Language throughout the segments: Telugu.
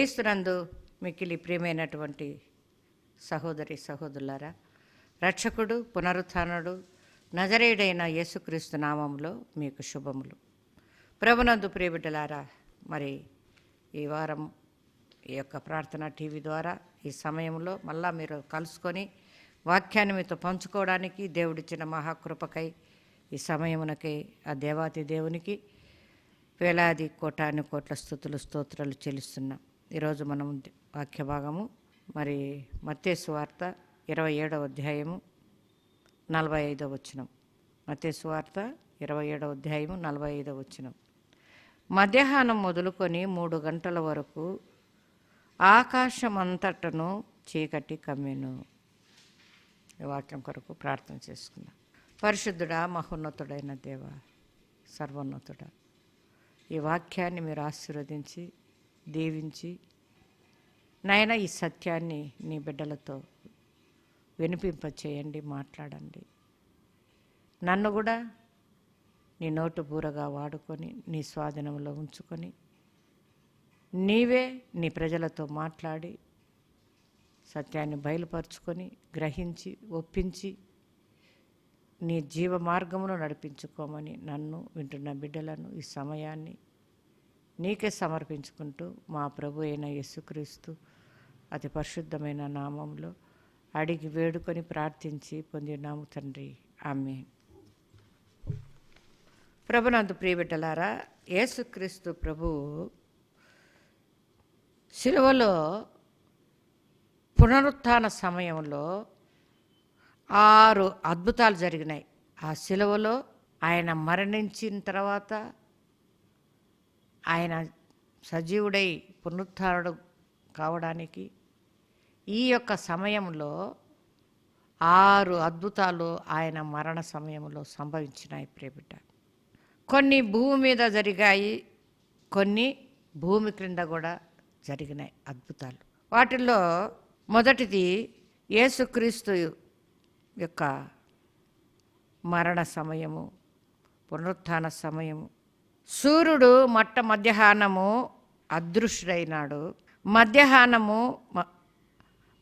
క్రీస్తునందు మిక్కిలి ప్రియమైనటువంటి సహోదరి సహోదరులారా రక్షకుడు పునరుత్నుడు నజరేయుడైన యేసుక్రీస్తు నామంలో మీకు శుభములు. ప్రభునందు ప్రియబిడ్డలారా మరి ఈ వారం ఈ యొక్క ప్రార్థన టీవీ ద్వారా ఈ సమయంలో మళ్ళా మీరు కలుసుకొని వాక్యాన్ని మీతో పంచుకోవడానికి దేవుడిచ్చిన మహాకృపకై ఈ సమయమునకై ఆ దేవాతి దేవునికి వేలాది కోటాను కోట్ల స్థుతులు స్తోత్రాలు చెల్లిస్తున్నాం. ఈరోజు మనం వాక్య భాగము. మరి మత్తేసు వార్త ఇరవై ఏడవ అధ్యాయము నలభై ఐదవ వచనం. మత్తేసు వార్త ఇరవై ఏడవ అధ్యాయము నలభై ఐదవ వచనం. మధ్యాహ్నం మొదలుకొని మూడు గంటల వరకు ఆకాశమంతటను చీకటి కమ్మెను. ఈ వాక్యం కొరకు ప్రార్థన చేసుకుందాం. పరిశుద్ధుడా మహోన్నతుడైన దేవ సర్వోన్నతుడా ఈ వాక్యాన్ని మీరు ఆశీర్వదించి దీవించి నాయన ఈ సత్యాన్ని నీ బిడ్డలతో వినిపింపచేయండి మాట్లాడండి. నన్ను కూడా నీ నోటు బూరగా వాడుకొని నీ స్వాధీనంలో ఉంచుకొని నీవే నీ ప్రజలతో మాట్లాడి సత్యాన్ని బయలుపరుచుకొని గ్రహించి ఒప్పించి నీ జీవ మార్గమును నడిపించుకోమని నన్ను వింటున్న బిడ్డలను ఈ సమయాన్ని నీకే సమర్పించుకుంటూ మా ప్రభు అయిన యేసుక్రీస్తు అతి పరిశుద్ధమైన నామంలో అడిగి వేడుకొని ప్రార్థించి పొందినాము తండ్రి. ఆమె ప్రభునందు ప్రియబిడ్డలారా యేసుక్రీస్తు ప్రభు శిలువలో పునరుత్థాన సమయంలో ఆరు అద్భుతాలు జరిగినాయి. ఆ శిలువలో ఆయన మరణించిన తర్వాత ఆయన సజీవుడై పునరుద్ధారుడు కావడానికి ఈ యొక్క సమయంలో ఆరు అద్భుతాలు ఆయన మరణ సమయంలో సంభవించినాయి ప్రేమిట కొన్ని భూమి మీద జరిగాయి కొన్ని భూమి క్రింద కూడా జరిగినాయి అద్భుతాలు. వాటిల్లో మొదటిది యేసుక్రీస్తు యొక్క మరణ సమయము పునరుత్థాన సమయము సూర్యుడు మట్ట మధ్యాహ్నము అదృశ్యుడైనాడు. మధ్యాహ్నము మ-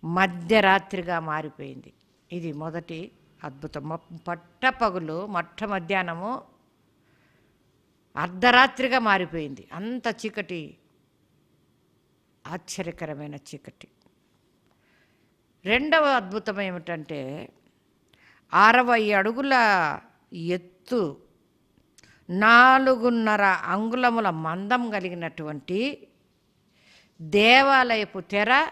మధ్యరాత్రిగా మారిపోయింది. ఇది మొదటి అద్భుతం. పట్ట పగులు మట్ట మధ్యాహ్నము అర్ధరాత్రిగా మారిపోయింది. అంత చీకటి ఆశ్చర్యకరమైన చీకటి. రెండవ అద్భుతం ఏమిటంటే అరవై అడుగుల ఎత్తు నాలుగున్నర అంగుళముల మందం కలిగినటువంటి దేవాలయపు తెర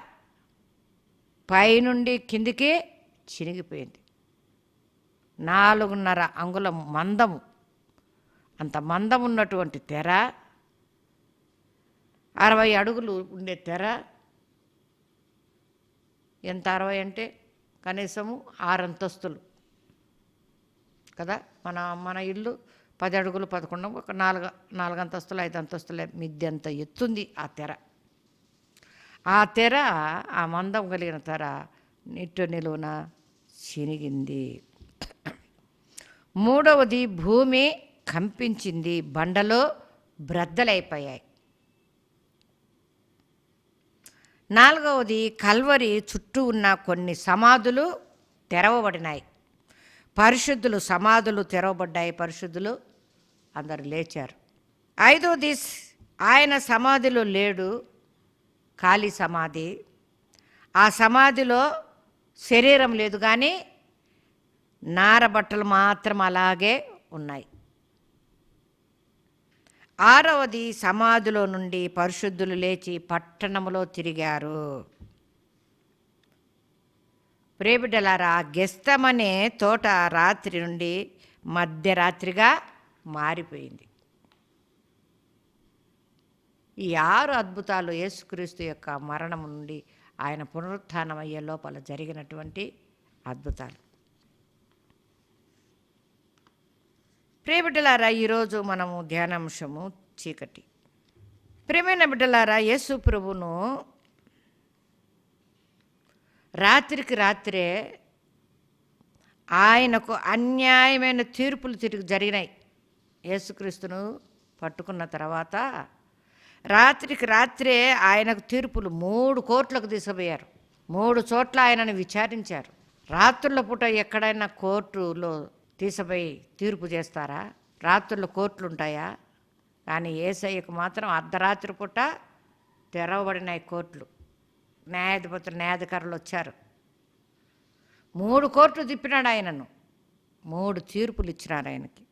పైనుండి కిందికి చినిగిపోయింది. నాలుగున్నర అంగుళం మందము. అంత మందం ఉన్నటువంటి తెర అరవై అడుగులు ఉండే తెర. ఎంత అరవై అంటే కనీసము ఆరు అంతస్తులు కదా? మన మన ఇల్లు పది అడుగులు పదకొండు ఒక నాలుగు నాలుగు అంతస్తులు ఐదు అంతస్తులు మిద్యంత ఎత్తుంది ఆ తెర. ఆ తెర ఆ మందం కలిగిన తెర నిట్టు నిలువున చినిగింది. మూడవది భూమి కంపించింది బండలో బ్రద్దలైపోయాయి. నాలుగవది కల్వరి చుట్టూ ఉన్న కొన్ని సమాధులు తెరవబడినాయి. పరిశుద్ధులు సమాధులు తెరవబడ్డాయి. పరిశుద్ధులు అందరు లేచారు. ఐదవది ఆయన సమాధిలో లేడు ఖాళీ సమాధి. ఆ సమాధిలో శరీరం లేదు కానీ నారబట్టలు మాత్రం అలాగే ఉన్నాయి. ఆరవది సమాధిలో నుండి పరిశుద్ధులు లేచి పట్టణంలో తిరిగారు. ప్రేబిడ్డలారా గెస్తమనే తోట రాత్రి నుండి మధ్యరాత్రిగా మారిపోయింది. ఈ ఆరు అద్భుతాలు యేసుక్రీస్తు యొక్క మరణం నుండి ఆయన పునరుత్థానం అయ్యే లోపల జరిగినటువంటి అద్భుతాలు. ప్రియబిడ్డలారా ఈరోజు మనము ధ్యానాంశము చీకటి. ప్రేమైన బిడ్డలారా యేసు ప్రభును రాత్రికి రాత్రే ఆయనకు అన్యాయమైన తీర్పులు తిరిగి జరిగినాయి. యేసుక్రీస్తును పట్టుకున్న తర్వాత రాత్రికి రాత్రే ఆయనకు తీర్పులు మూడు కోర్టులకు తీసుకుపోయారు. మూడు చోట్ల ఆయనను విచారించారు. రాత్రుల పూట ఎక్కడైనా కోర్టులో తీసిపోయి తీర్పు చేస్తారా? రాత్రుల్లో కోర్టులు ఉంటాయా కానీ ఏసయ్యకు మాత్రం అర్ధరాత్రి పూట తెరవబడినాయి కోర్టులు. న్యాయాధిపతులు న్యాయాధికారులు వచ్చారు. మూడు కోర్టులు తిప్పినాడు ఆయనను. మూడు తీర్పులు ఇచ్చినారు ఆయనకి.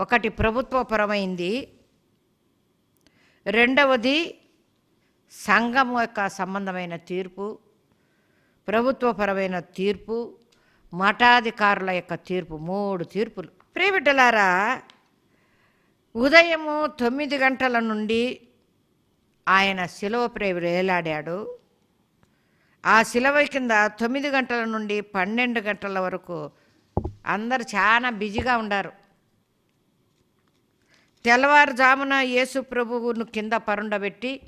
ఒకటి ప్రభుత్వపరమైంది. రెండవది సంఘం యొక్క సంబంధమైన తీర్పు ప్రభుత్వపరమైన తీర్పు మఠాధికారుల యొక్క తీర్పు మూడు తీర్పులు. ప్రియబిడ్డలారా ఉదయము తొమ్మిది గంటల నుండి ఆయన శిలవ వేలాడాడు ఆ శిలవ కింద తొమ్మిది గంటల నుండి పన్నెండు గంటల వరకు అందరు చాలా బిజీగా ఉండారు. తెల్లవారుజామున యేసు ప్రభువును కింద పరుండబెట్టి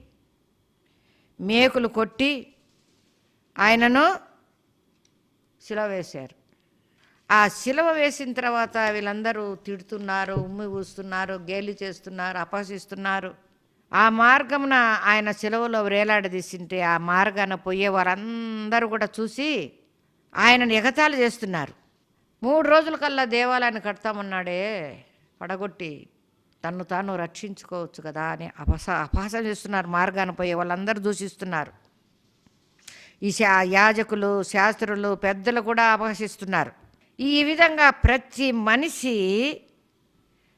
మేకులు కొట్టి ఆయనను శిలవ వేశారు. ఆ శిలవ వేసిన తర్వాత వీళ్ళందరూ తిడుతున్నారు ఉమ్మి ఊస్తున్నారు గేలి చేస్తున్నారు అపహసిస్తున్నారు. ఆ మార్గమున ఆయన సెలవులో వేలాడదీసింటే ఆ మార్గాన పోయే వారందరూ కూడా చూసి ఆయనను ఎగతాళి చేస్తున్నారు. మూడు రోజుల కల్లా దేవాలయాన్ని కడతామన్నాడే పడగొట్టి తన్ను తాను రక్షించుకోవచ్చు కదా అని అపస అపహాసం చేస్తున్నారు. మార్గాన పోయే వాళ్ళందరూ దూషిస్తున్నారు. ఈ శా యాజకులు శాస్త్రులు పెద్దలు కూడా అపహసిస్తున్నారు. ఈ విధంగా ప్రతి మనిషి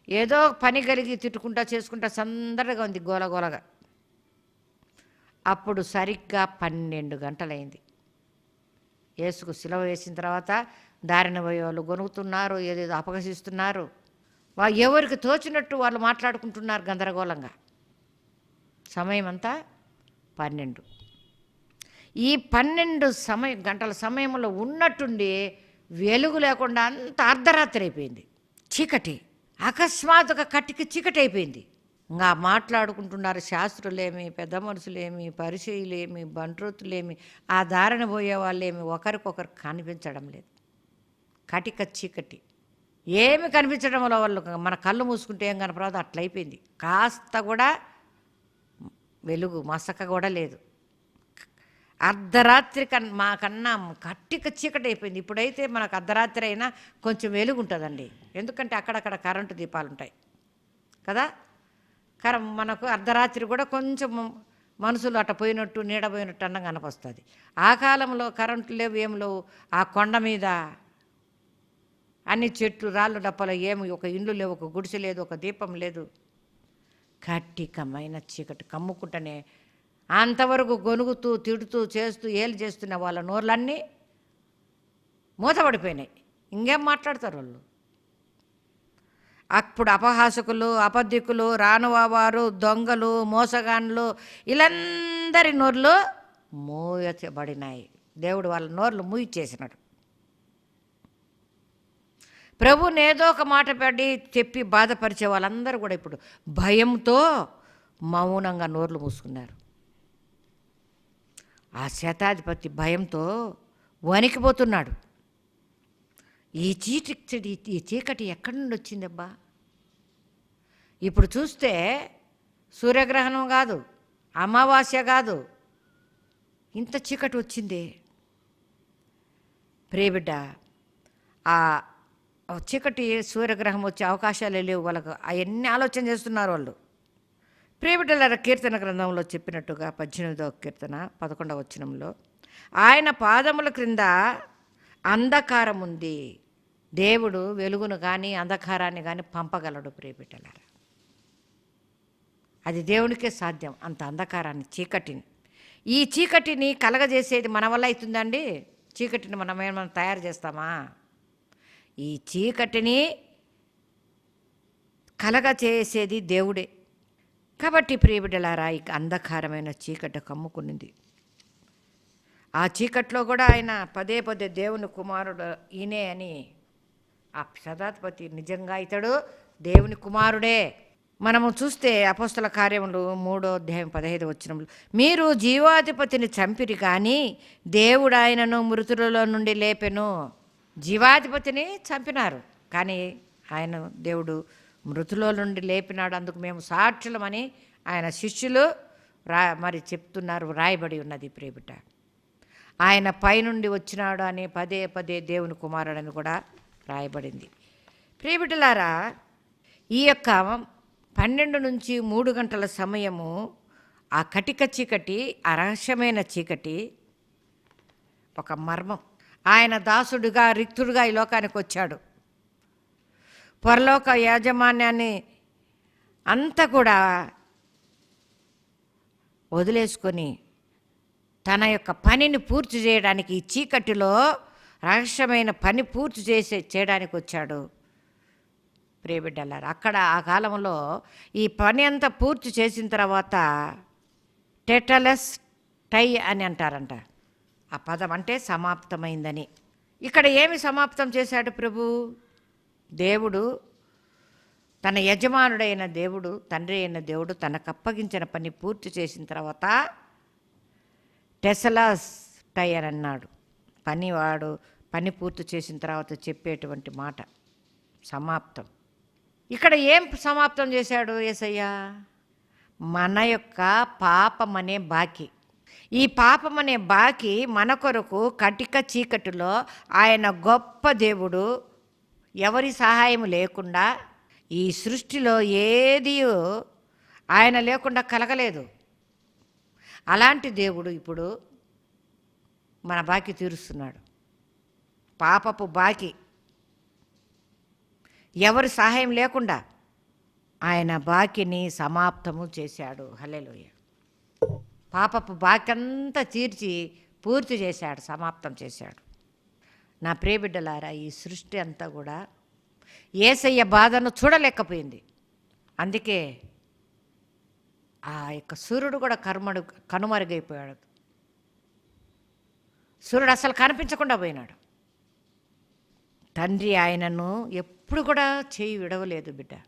ఏదో పని కలిగి తిట్టుకుంటా చేసుకుంటా సందడిగా ఉంది గోలగోలగా అప్పుడు సరిగ్గా పన్నెండు గంటలైంది. యేసుకు సిలవ వేసిన తర్వాత దారిన పోయే వాళ్ళు గొనుగుతున్నారు ఏదేదో అపగసిస్తున్నారు వా ఎవరికి తోచినట్టు వాళ్ళు మాట్లాడుకుంటున్నారు గందరగోళంగా. సమయం అంతా పన్నెండు. ఈ పన్నెండు సమయ గంటల సమయంలో ఉన్నట్టుండి వెలుగు లేకుండా అంత అర్ధరాత్రి అయిపోయింది. చీకటి. అకస్మాత్తుగా కట్టికి చీకటి అయిపోయింది ఇంకా మాట్లాడుకుంటున్నారు శాస్త్రులేమి పెద్ద మనుషులేమి పరిచయులేమి బంట్రోతులేమి ఆ దారిన పోయే వాళ్ళేమి ఒకరికొకరు కనిపించడం లేదు. కటిక చీకటి. ఏమి కనిపించడం వల్ల వాళ్ళు మన కళ్ళు మూసుకుంటే ఏం కనపడదు అట్లయిపోయింది. కాస్త కూడా వెలుగు మసక కూడా లేదు. అర్ధరాత్రి కన్ మాకన్నా కట్టిక చీకటి అయిపోయింది. ఇప్పుడైతే మనకు అర్ధరాత్రి అయినా కొంచెం వెలుగు ఉంటుందండి ఎందుకంటే అక్కడక్కడ కరెంటు దీపాలు ఉంటాయి కదా? కర మనకు అర్ధరాత్రి కూడా కొంచెం మనుషులు అట్ట పోయినట్టు నీడ పోయినట్టు అన్న కనపస్తుంది. ఆ కాలంలో కరెంటు లేవు ఏం లేవు. ఆ కొండ మీద అన్ని చెట్లు రాళ్ళు డప్పలు ఏమి ఒక ఇండ్లు లేవు ఒక గుడిసె లేదు ఒక దీపం లేదు. కట్టికమైన చీకటి కమ్ముకుంటేనే అంతవరకు గొనుగుతూ తిడుతూ చేస్తూ ఏలు చేస్తున్న వాళ్ళ నోర్లన్నీ మూతపడిపోయినాయి. ఇంకేం మాట్లాడతారు వాళ్ళు? అప్పుడు అపహాసకులు అబద్ధికులు రానువారు దొంగలు మోసగాన్లు వీళ్ళందరి నోర్లు మూయబడినాయి దేవుడు వాళ్ళ నోర్లు మూయిచ్చేసినాడు. ప్రభుని ఏదో ఒక మాట పడి చెప్పి బాధపరిచే వాళ్ళందరూ కూడా ఇప్పుడు భయంతో మౌనంగా నోర్లు మూసుకున్నారు. ఆ శతాధిపతి భయంతో వణికిపోతున్నాడు. ఈ చీకటి ఈ చీకటి ఎక్కడి నుండి వచ్చిందబ్బా? ఇప్పుడు చూస్తే సూర్యగ్రహణం కాదు అమావాస్య కాదు ఇంత చీకటి వచ్చింది. ప్రియబిడ్డ ఆ చీకటి సూర్యగ్రహం వచ్చే అవకాశాలు లేవు వాళ్ళకు. అవన్నీ ఆలోచన చేస్తున్నారు వాళ్ళు. ప్రేమిటల కీర్తన గ్రంథంలో చెప్పినట్టుగా పద్దెనిమిదవ కీర్తన పదకొండవ వచనంలో ఆయన పాదముల క్రింద అంధకారం ఉంది. దేవుడు వెలుగును కానీ అంధకారాన్ని కానీ పంపగలడు ప్రియబిడ్డలారా అది దేవునికే సాధ్యం. అంత అంధకారాన్ని చీకటిని. ఈ చీకటిని కలగజేసేది మన వల్ల అవుతుందండి? చీకటిని మనం ఏమైనా తయారు చేస్తామా? ఈ చీకటిని కలగ చేసేది దేవుడే. కాబట్టి ప్రియబిడ్డలారా ఇక అంధకారమైన చీకటి కమ్ముకునింది. ఆ చీకట్లో కూడా ఆయన పదే పదే దేవుని కుమారుడు ఈయనే అని ఆ శతాధిపతి నిజంగా ఇతడు దేవుని కుమారుడే. మనము చూస్తే అపస్తుల కార్యములు మూడో అధ్యాయం పదహైదు వచ్చినములు మీరు జీవాధిపతిని చంపిరి కానీ దేవుడు ఆయనను మృతులలో నుండి లేపెను. జీవాధిపతిని చంపినారు కానీ ఆయన దేవుడు మృతులో నుండి లేపినాడు అందుకు మేము సాక్షులమని ఆయన శిష్యులు రా మరి చెప్తున్నారు రాయబడి ఉన్నది ప్రేమిట ఆయన పైనుండి వచ్చినాడు అని పదే పదే దేవుని కుమారుడని కూడా రాయబడింది. ప్రేమిటలారా ఈ యొక్క పన్నెండు నుంచి మూడు గంటల సమయము ఆ కటిక చీకటి ఆ రహస్యమైన చీకటి ఒక మర్మం. ఆయన దాసుడుగా రిక్తుడుగా ఈ లోకానికి వచ్చాడు. పరలోక యాజమాన్యాన్ని అంతా కూడా వదిలేసుకొని తన యొక్క పనిని పూర్తి చేయడానికి ఈ చీకటిలో రహస్యమైన పని పూర్తి చేసే చేయడానికి వచ్చాడు. ప్రియబిడ్డలారు అక్కడ ఆ కాలంలో ఈ పని అంతా పూర్తి చేసిన తర్వాత టెటలస్ టై అని అంటారంట. ఆ పదం అంటే సమాప్తమైందని. ఇక్కడ ఏమి సమాప్తం చేశాడు ప్రభు? దేవుడు తన యజమానుడైన దేవుడు తండ్రి అయిన దేవుడు తనకు అప్పగించిన పని పూర్తి చేసిన తర్వాత టెసలాస్ టైర్ అన్నాడు. పనివాడు పని పూర్తి చేసిన తర్వాత చెప్పేటువంటి మాట సమాప్తం. ఇక్కడ ఏం సమాప్తం చేశాడు ఏసయ్య? మన యొక్క పాపం అనే బాకీ. ఈ పాపం అనే బాకీ మన కొరకు కటిక చీకటిలో ఆయన గొప్ప దేవుడు ఎవరి సహాయం లేకుండా ఈ సృష్టిలో ఏది ఆయన లేకుండా కలగలేదు. అలాంటి దేవుడు ఇప్పుడు మన బాకీ తీరుస్తున్నాడు. పాపపు బాకీ. ఎవరి సహాయం లేకుండా ఆయన బాకీని సమాప్తము చేశాడు. హలేలోయ పాపపు బాకీ అంతా తీర్చి పూర్తి చేశాడు సమాప్తం చేశాడు. నా ప్రియబిడ్డలారా ఈ సృష్టి అంతా కూడా ఏసయ్య బాధను చూడలేకపోయింది. అందుకే ఆ యొక్క సూర్యుడు కూడా కర్మడు కనుమరుగైపోయాడు. సూర్యుడు అసలు కనిపించకుండా పోయినాడు. తండ్రి ఆయనను ఎప్పుడు కూడా చేయి విడవలేదు బిడ్డ.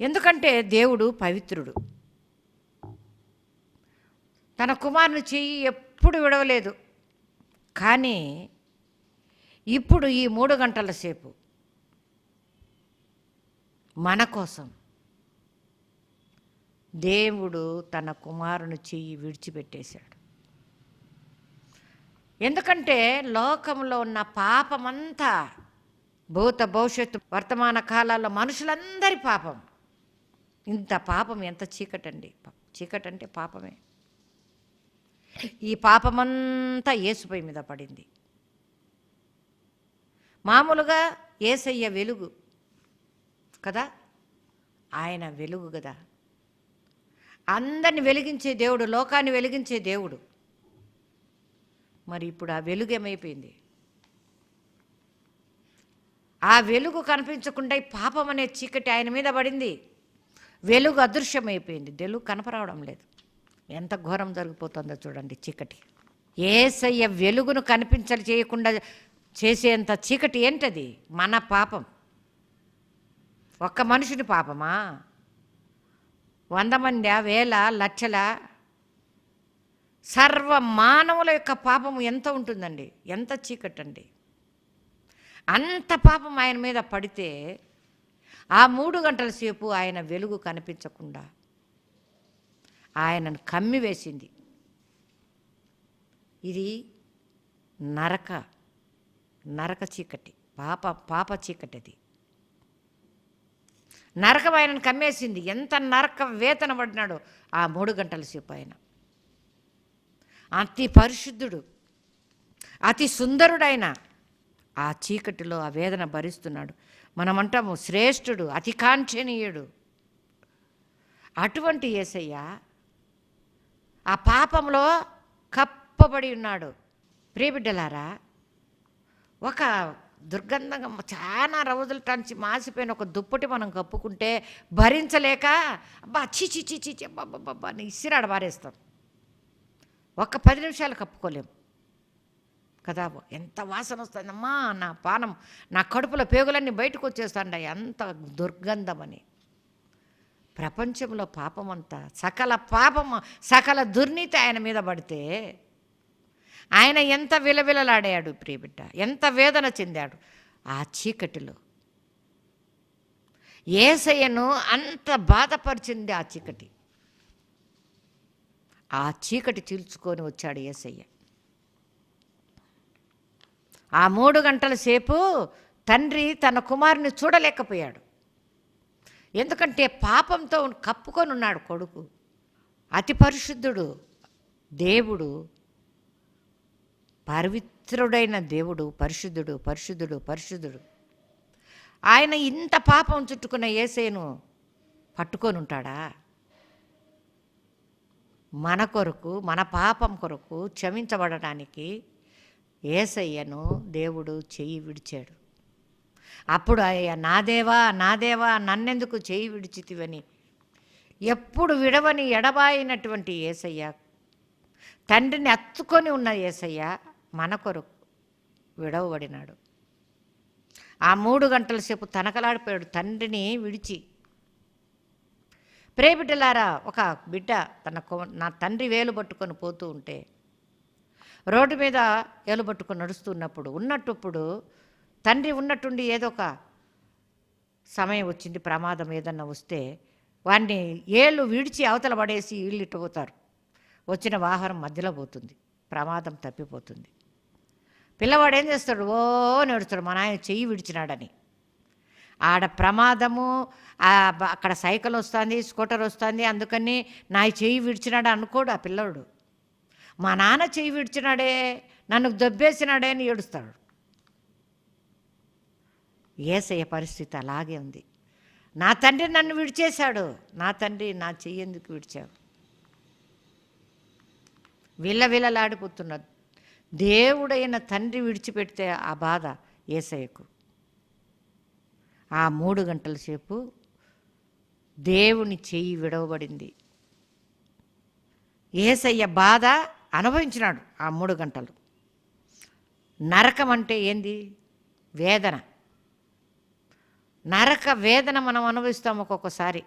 ఎందుకంటే దేవుడు పవిత్రుడు. తన కుమారుని చెయ్యి ఎప్పుడు విడవలేదు. కానీ ఇప్పుడు ఈ మూడు గంటల సేపు మన కోసం దేవుడు తన కుమారుని చెయ్యి విడిచిపెట్టేశాడు. ఎందుకంటే లోకంలో ఉన్న పాపమంతా భూత భవిష్యత్తు వర్తమాన కాలాల్లో మనుషులందరి పాపం. ఇంత పాపం ఎంత చీకటండి. చీకటి అంటే పాపమే. ఈ పాపమంతా ఏసుపై మీద పడింది. మామూలుగా ఏసయ్య వెలుగు కదా? ఆయన వెలుగు కదా? అందరిని వెలిగించే దేవుడు లోకాన్ని వెలిగించే దేవుడు. మరి ఇప్పుడు ఆ వెలుగు ఏమైపోయింది? ఆ వెలుగు కనిపించకుండా ఈ పాపం అనే చీకటి ఆయన మీద పడింది. వెలుగు అదృశ్యమైపోయింది. వెలుగు కనపరావడం లేదు. ఎంత ఘోరం జరిగిపోతుందో చూడండి చీకటి. ఏసయ్య వెలుగును కనిపించలు చేయకుండా చేసేంత చీకటి ఏంటది? మన పాపం. ఒక్క మనుషుని పాపమా? వంద మంది వేల లక్షల. సర్వ మానవుల యొక్క పాపము ఎంత ఉంటుందండి? ఎంత చీకటి అండి అంత పాపం ఆయన మీద పడితే ఆ మూడు గంటల సేపు ఆయన వెలుగు కనిపించకుండా ఆయనను కమ్మివేసింది. ఇది నరక. నరక చీకటి పాప పాప చీకటి అది నరకం ఆయనను కమ్మేసింది. ఎంత నరక వేతన పడినాడు ఆ మూడు గంటల సేపు ఆయన. అతి పరిశుద్ధుడు అతి సుందరుడైన ఆ చీకటిలో ఆ వేదన భరిస్తున్నాడు. మనమంటాము శ్రేష్ఠుడు అతి కాంక్షణీయుడు అటువంటి ఏసయ్య ఆ పాపంలో కప్పబడి ఉన్నాడు. ప్రియబిడ్డలారా ఒక దుర్గంధంగా చాలా రోజుల నుంచి మాసిపోయిన ఒక దుప్పటి మనం కప్పుకుంటే భరించలేక అబ్బా చి చి చి చి అబ్బా అని ఇసిరాడు పారేస్తాం ఒక్క పది నిమిషాలు కప్పుకోలేం. కదా ఎంత వాసన వస్తుందమ్మా నా పానం నా కడుపులో పేగులన్నీ బయటకు వచ్చేస్తాండ ఎంత దుర్గంధమని ప్రపంచంలో పాపమంతా సకల పాపము సకల దుర్నీతి ఆయన మీద పడితే ఆయన ఎంత విలవిలలాడాడు ప్రియబిడ్డ ఎంత వేదన చెందాడు. ఆ చీకటిలో. ఏసయ్యను అంత బాధపరిచింది ఆ చీకటి. ఆ చీకటి చీల్చుకొని వచ్చాడు ఏసయ్య. ఆ మూడు గంటల సేపు తండ్రి తన కుమారుని చూడలేకపోయాడు. ఎందుకంటే పాపంతో కప్పుకొని ఉన్నాడు కొడుకు. అతి పరిశుద్ధుడు దేవుడు పవిత్రుడైన దేవుడు పరిశుద్ధుడు పరిశుద్ధుడు పరిశుద్ధుడు. ఆయన ఇంత పాపం చుట్టుకున్న ఏసేను పట్టుకొని ఉంటాడా? మన కొరకు మన పాపం కొరకు క్షమించబడడానికి ఏసయ్యను దేవుడు చెయ్యి విడిచాడు. అప్పుడు అయ్యా నా దేవా నా దేవా నన్నెందుకు చెయ్యి విడిచితివని? ఎప్పుడు విడవని ఎడబాయినటువంటి ఏసయ్య తండ్రిని అత్తుకొని ఉన్న ఏసయ్య మన కొరకు విడవబడినాడు. ఆ మూడు గంటల సేపు తనకలాడిపోయాడు తండ్రిని విడిచి. ప్రేమిటలారా ఒక బిడ్డ తన నా తండ్రి వేలు పట్టుకొని పోతూ ఉంటే రోడ్డు మీద వేలు పట్టుకొని నడుస్తున్నప్పుడు ఉన్నట్టుప్పుడు తండ్రి ఉన్నట్టుండి ఏదో ఒక సమయం వచ్చింది ప్రమాదం ఏదన్నా వస్తే వాడిని ఏళ్ళు విడిచి అవతల పడేసి ఇల్లు ఇటు పోతారు వచ్చిన వాహనం మధ్యలో పోతుంది ప్రమాదం తప్పిపోతుంది. పిల్లవాడు ఏం చేస్తాడు? ఓ నడుస్తాడు. మా నాయన చెయ్యి విడిచినాడని. ఆడ ప్రమాదము అక్కడ సైకిల్ వస్తుంది స్కూటర్ వస్తుంది అందుకని నా చెయ్యి విడిచినాడు అనుకోడు ఆ పిల్లోడు. మా నాన్న చెయ్యి విడిచినాడే నన్ను దొబ్బేసినాడే అని ఏడుస్తాడు. ఏసయ్య పరిస్థితి అలాగే ఉంది. నా తండ్రి నన్ను విడిచేశాడు. నా తండ్రి నా చెయ్యి ఎందుకు విడిచాడు? విలవిలలాడిపోతున్నది దేవుడైన తండ్రి విడిచిపెడితే ఆ బాధ ఏసయ్యకు. ఆ మూడు గంటల సేపు దేవుని చెయ్యి విడవబడింది. ఏసయ్య బాధ అనుభవించినాడు ఆ మూడు గంటలు. నరకం అంటే ఏంది? వేదన. నరక వేదన మనం అనుభవిస్తాం ఒక్కొక్కసారి.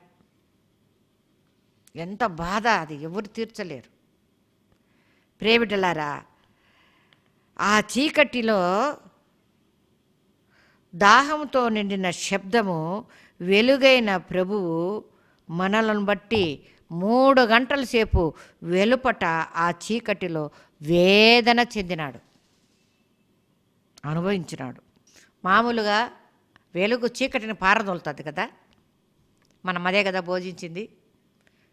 ఎంత బాధ అది ఎవరు తీర్చలేరు. ప్రేమిటలారా ఆ చీకటిలో దాహంతో నిండిన శబ్దము వెలుగైన ప్రభువు మనలను బట్టి మూడు గంటల సేపు వెలుపట ఆ చీకటిలో వేదన చెందినాడు. అనుభవించినాడు. మామూలుగా వెలుగు చీకటిని పారదోలుతుంది కదా? మనం అదే కదా భోజించింది.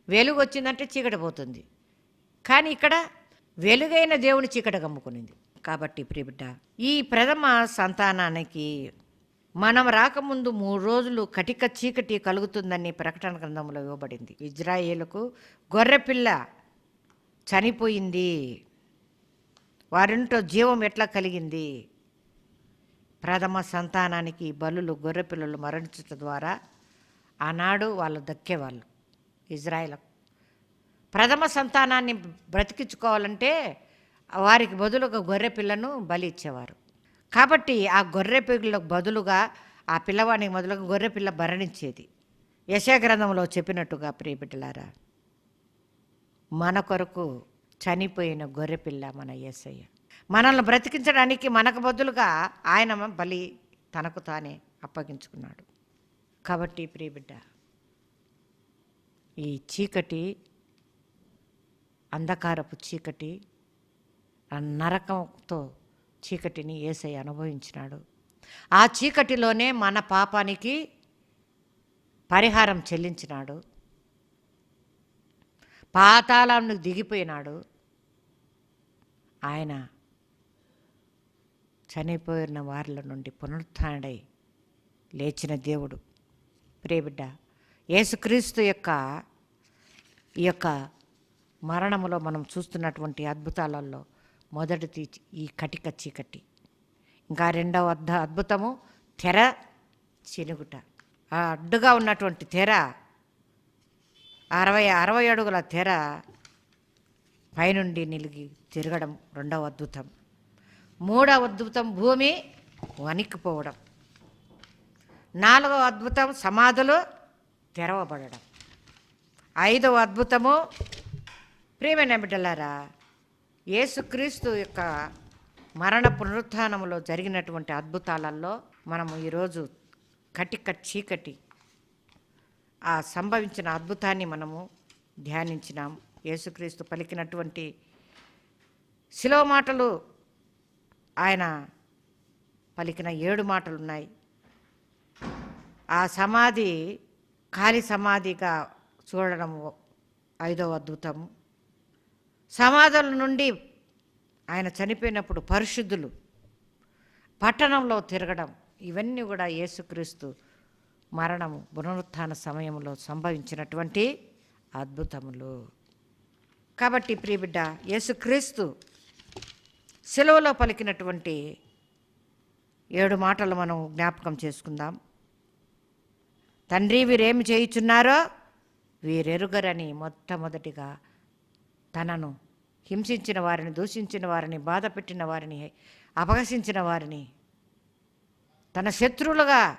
వెలుగు వచ్చిందంటే చీకటి పోతుంది. కానీ ఇక్కడ వెలుగైన దేవుని చీకటి కమ్ముకునింది కాబట్టి ప్రియబిడ్డ ఈ ప్రథమ సంతానానికి మనం రాకముందు మూడు రోజులు కటిక చీకటి కలుగుతుందని ప్రకటన గ్రంథంలో ఇవ్వబడింది. ఇజ్రాయేలుకు గొర్రెపిల్ల చనిపోయింది. వారింటో జీవం ఎట్లా కలిగింది? ప్రథమ సంతానానికి బలులు గొర్రెపిల్లలు మరణించడం ద్వారా ఆనాడు వాళ్ళు దక్కేవాళ్ళు ఇజ్రాయిల్ ప్రథమ సంతానాన్ని బ్రతికించుకోవాలంటే వారికి బదులుగా గొర్రె పిల్లను బలి ఇచ్చేవారు. కాబట్టి ఆ గొర్రె పిల్లకు బదులుగా ఆ పిల్లవానికి మొదలుగా గొర్రె పిల్ల భరణించేది. యశాగ్రంథంలో చెప్పినట్టుగా ప్రియబిడ్డలారా మన కొరకు చనిపోయిన గొర్రెపిల్ల మన యేసయ్య. మనల్ని బ్రతికించడానికి మనకు బదులుగా ఆయన బలి తనకు తానే అప్పగించుకున్నాడు. కాబట్టి ప్రియబిడ్డ ఈ చీకటి అంధకారపు చీకటి ఆ నరకంతో చీకటిని ఏసై అనుభవించినాడు. ఆ చీకటిలోనే మన పాపానికి పరిహారం చెల్లించినాడు. పాతాళానికి దిగిపోయినాడు. ఆయన చనిపోయిన వారిల నుండి పునరుత్డై లేచిన దేవుడు. ప్రియబిడ్డ యేసుక్రీస్తు యొక్క ఈ యొక్క మరణములో మనం చూస్తున్నటువంటి అద్భుతాలలో మొదటిది ఈ కటిక చీకటి. ఇంకా రెండవ అద్ద అద్భుతము తెర చినుగుట. ఆ అడ్డుగా ఉన్నటువంటి తెర అరవై అరవై అడుగుల తెర పైనుండి నిలిగి తిరగడం రెండవ అద్భుతం. మూడవ అద్భుతం భూమి వణికిపోవడం. నాలుగవ అద్భుతం సమాధులు తెరవబడడం. ఐదవ అద్భుతము ప్రియమైన బిడ్డలారా యేసుక్రీస్తు యొక్క మరణ పునరుత్నములో జరిగినటువంటి అద్భుతాలలో మనము ఈరోజు కటిక చీకటి ఆ సంభవించిన అద్భుతాన్ని మనము ధ్యానించినాం. యేసుక్రీస్తు పలికినటువంటి శిలో మాటలు ఆయన పలికిన ఏడు మాటలు ఉన్నాయి ఆ సమాధి ఖాళీ సమాధిగా చూడడం ఐదవ అద్భుతము. సమాధుల నుండి ఆయన చనిపోయినప్పుడు పరిశుద్ధులు పట్టణంలో తిరగడం ఇవన్నీ కూడా యేసుక్రీస్తు మరణము పునరుత్థాన సమయంలో సంభవించినటువంటి అద్భుతములు. కాబట్టి ప్రియబిడ్డ యేసుక్రీస్తు సెలవులో పలికినటువంటి ఏడు మాటలు మనం జ్ఞాపకం చేసుకుందాం. తండ్రి వీరేమి చేయుచున్నారో వీరెరుగరని మొట్టమొదటిగా తనను హింసించిన వారిని దూషించిన వారిని బాధ పెట్టిన వారిని అపహసించిన వారిని తన శత్రువులుగా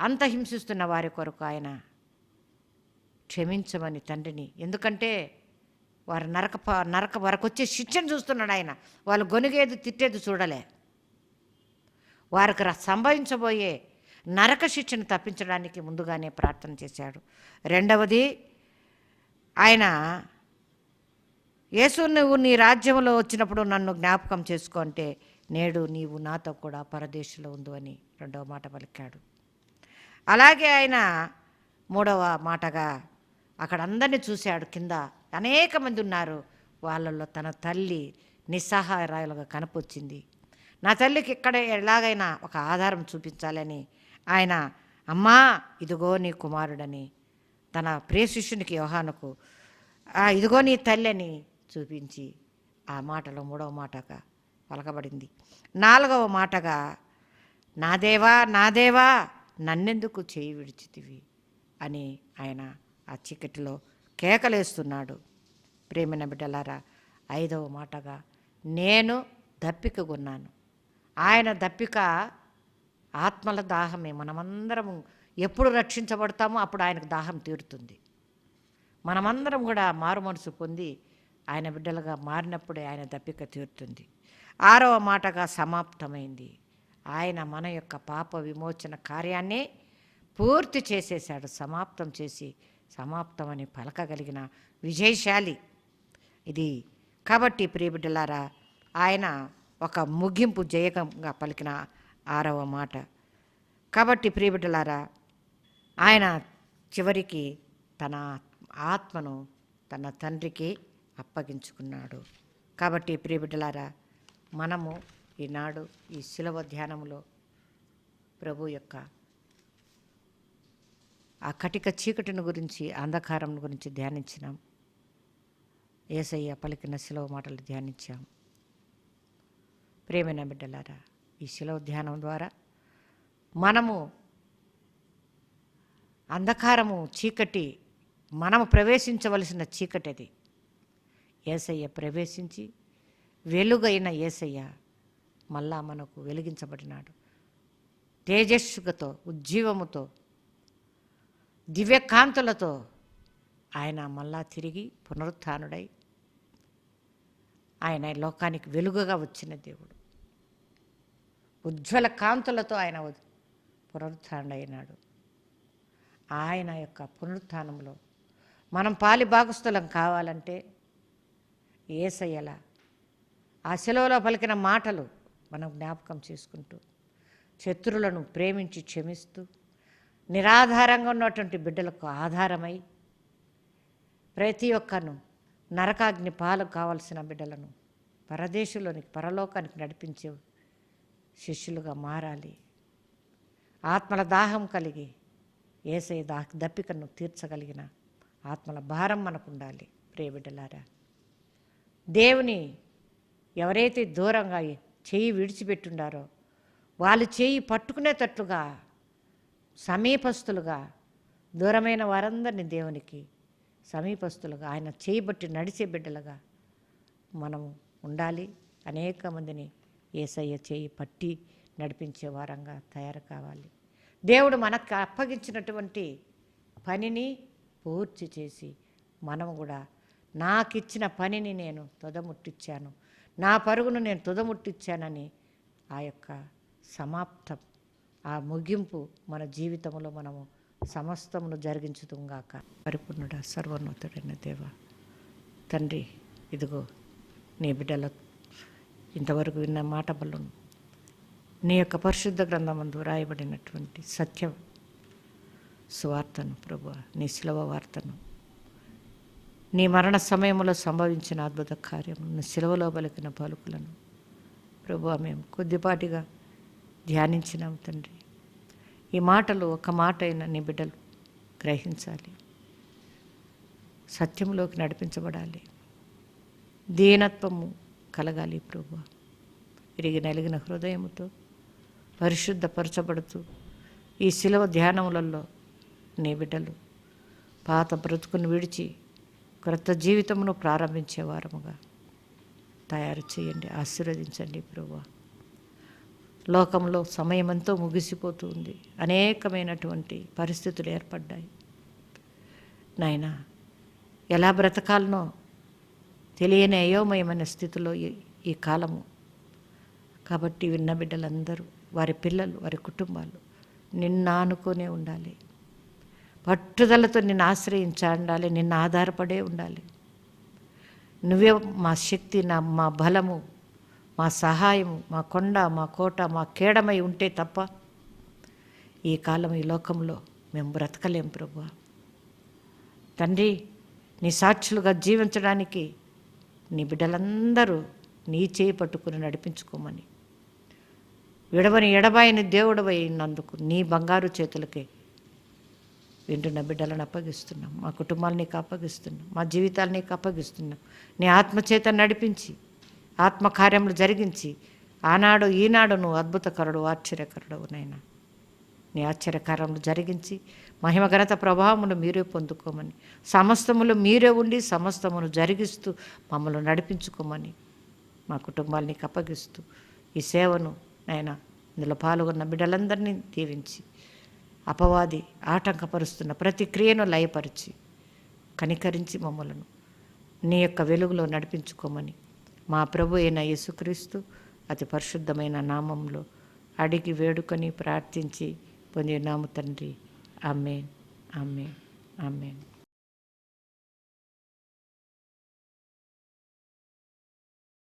అంత హింసిస్తున్న వారి కొరకు ఆయన క్షమించమని తండ్రిని. ఎందుకంటే వారు నరక ప- నరక వారికి వచ్చే శిక్షను చూస్తున్నాడు ఆయన. వాళ్ళు గొనిగేది తిట్టేది చూడలే. వారికి సంభవించబోయే నరక శిక్షను తప్పించడానికి ముందుగానే ప్రార్థన చేశాడు. రెండవది ఆయన యేసు నువ్వు నీ రాజ్యంలో వచ్చినప్పుడు నన్ను జ్ఞాపకం చేసుకో అంటే నేడు నీవు నాతో కూడా పరదేశంలో ఉండు అని రెండవ మాట పలికాడు. అలాగే ఆయన మూడవ మాటగా అక్కడ అందరినీ చూశాడు. కింద అనేక మంది ఉన్నారు. వాళ్ళల్లో తన తల్లి నిస్సహాయరాయలుగా కనపొచ్చింది. నా తల్లికి ఇక్కడ ఎలాగైనా ఒక ఆధారం చూపించాలని ఆయన అమ్మా ఇదిగో నీ కుమారుడని తన ప్రియ శిష్యునికి యోహానుకు ఇదిగో నీ తల్లి అని చూపించి ఆ మాటలో మూడవ మాటగా పలకబడింది. నాలుగవ మాటగా నా దేవా నా దేవా నన్నెందుకు చేయి విడిచితివి? అని ఆయన ఆ చీకటిలో కేకలేస్తున్నాడు. ప్రేమిన బిడ్డలారా ఐదవ మాటగా నేను దప్పికగొన్నాను. ఆయన దప్పిక ఆత్మల దాహమే. మనమందరం ఎప్పుడు రక్షించబడతామో అప్పుడు ఆయనకు దాహం తీరుతుంది. మనమందరం కూడా మారు మనసు పొంది ఆయన బిడ్డలుగా మారినప్పుడే ఆయన దప్పిక తీరుతుంది. ఆరవ మాటగా సమాప్తమైంది. ఆయన మన యొక్క పాప విమోచన కార్యాన్ని పూర్తి చేసేశాడు. సమాప్తం చేసి సమాప్తమని పలకగలిగిన విజయశాలి ఇది. కాబట్టి ప్రియబిడ్డలారా ఆయన ఒక ముగింపు జయకంగా పలికిన ఆరవ మాట. కాబట్టి ప్రియబిడ్డలారా ఆయన చివరికి తన ఆత్మను తన తండ్రికి అప్పగించుకున్నాడు. కాబట్టి ప్రియబిడ్డలారా మనము ఈనాడు ఈ శిలవ ధ్యానంలో ప్రభు యొక్క ఆ కటిక చీకటిని గురించి అంధకారం గురించి ధ్యానించినాం. ఏసయ్య పలికిన శిలవ మాటలు ధ్యానించాం. ప్రేమైన బిడ్డలారా ఈ శిలవ ధ్యానం ద్వారా మనము అంధకారము చీకటి మనము ప్రవేశించవలసిన చీకటి అది. ఏసయ్య ప్రవేశించి వెలుగైన ఏసయ్య మళ్ళా మనకు వెలిగించబడినాడు. తేజస్సుతో ఉజ్జీవముతో దివ్యకాంతులతో ఆయన మళ్ళా తిరిగి పునరుత్డై ఆయన లోకానికి వెలుగుగా వచ్చిన దేవుడు. ఉజ్వల కాంతులతో ఆయన పునరుత్డైనాడు. ఆయన యొక్క పునరుత్థానంలో మనం పాలి భాగస్థులం కావాలంటే ఏసయ్యల ఆ సెలవులో పలికిన మాటలు మనం జ్ఞాపకం చేసుకుంటూ శత్రులను ప్రేమించి క్షమిస్తూ నిరాధారంగా ఉన్నటువంటి బిడ్డలకు ఆధారమై ప్రతి ఒక్కను నరకాగ్ని పాలు కావలసిన బిడ్డలను పరదేశంలోనికి పరలోకానికి నడిపించే శిష్యులుగా మారాలి. ఆత్మల దాహం కలిగి ఏసై దా దప్పికను తీర్చగలిగిన ఆత్మల భారం మనకు ఉండాలి. ప్రియ బిడ్డలారా దేవుని ఎవరైతే దూరంగా చేయి విడిచిపెట్టుండారో వాళ్ళు చేయి పట్టుకునేటట్లుగా సమీపస్తులుగా దూరమైన వారందరినీ దేవునికి సమీపస్తులుగా ఆయన చేయబట్టి నడిచే బిడ్డలుగా మనము ఉండాలి. అనేక మందిని ఏసయ్య చేయి పట్టి నడిపించే వారంగా తయారు కావాలి. దేవుడు మనకు అప్పగించినటువంటి పనిని పూర్తి చేసి మనము కూడా నాకు ఇచ్చిన పనిని నేను తుదముట్టించాను నా పరుగును నేను తుదముట్టించానని ఆ యొక్క సమాప్తం ఆ ముగింపు మన జీవితంలో మనము సమస్తమును జరిగించుతుంగాక పరిపూర్ణుడ సర్వోన్నతుడైన దేవ తండ్రి ఇదిగో నీ బిడ్డల ఇంతవరకు విన్న మాట బలను నీ యొక్క పరిశుద్ధ గ్రంథమందు రాయబడినటువంటి సత్యం సువార్తను ప్రభు నీ శిలవ వార్తను నీ మరణ సమయంలో సంభవించిన అద్భుత కార్యము నీ పలికిన పలుకులను ప్రభు మేము కొద్దిపాటిగా ధ్యానించినాం తండ్రి. ఈ మాటలు ఒక మాట అయిన నీ బిడ్డలు గ్రహించాలి. సత్యంలోకి నడిపించబడాలి. దీనత్వము కలగాలి ప్రభు. ఇరిగి నలిగిన హృదయముతో పరిశుద్ధపరచబడుతూ ఈ శిలవ ధ్యానములలో నీ బిడ్డలు పాత బ్రతుకును విడిచి క్రొత్త జీవితమును ప్రారంభించే వారముగా తయారు చేయండి ఆశీర్వదించండి ప్రభు లోకంలో సమయం ఎంతో అనేకమైనటువంటి పరిస్థితులు ఏర్పడ్డాయి. నాయన ఎలా బ్రతకాలనో తెలియని అయోమయమైన స్థితిలో ఈ- ఈ కాలము. కాబట్టి విన్న బిడ్డలందరూ వారి పిల్లలు వారి కుటుంబాలు నిన్న ఆనుకొనే ఉండాలి. పట్టుదలతో నిన్ను ఆశ్రయించా ఉండాలి నిన్ను ఆధారపడే ఉండాలి. నువ్వే మా శక్తి నా మా బలము మా సహాయము మా కొండ మా కోట మా కేడమై ఉంటే తప్ప ఈ కాలం ఈ లోకంలో మేము బ్రతకలేం ప్రభు తండ్రి నీ సాక్షులుగా జీవించడానికి నీ బిడ్డలందరూ నీ చేయి పట్టుకుని నడిపించుకోమని. విడవని ఎడబాయని దేవుడవైనందుకు నీ బంగారు చేతులకే వింటున్న బిడ్డలను అప్పగిస్తున్నాం. మా కుటుంబాలు నీకు అప్పగిస్తున్నాం మా జీవితాలు నీకు అప్పగిస్తున్నాం నీ ఆత్మచేత నడిపించి ఆత్మకార్యములు జరిగించి ఆనాడు ఈనాడు నువ్వు అద్భుతకరుడు ఆశ్చర్యకరుడు నైనా నీ ఆశ్చర్యకార్యములు జరిగించి మహిమ ఘనత ప్రభావములు మీరే పొందుకోమని సమస్తములు మీరే ఉండి సమస్తమును జరిగిస్తూ మమ్మల్ని నడిపించుకోమని మా కుటుంబాలని నీకు అప్పగిస్తూ ఈ సేవను నాయన ఇందులో పాల్గొన్న బిడ్డలందరినీ దీవించి అపవాది ఆటంకపరుస్తున్న ప్రతి క్రియను లయపరిచి కనికరించి మమ్మలను. నీ యొక్క వెలుగులో నడిపించుకోమని మా ప్రభు అయిన యేసుక్రీస్తు అతి పరిశుద్ధమైన నామంలో అడిగి వేడుకొని ప్రార్థించి పొందినాము తండ్రి. అమ్మేన్ అమ్మేన్ అమ్మేన్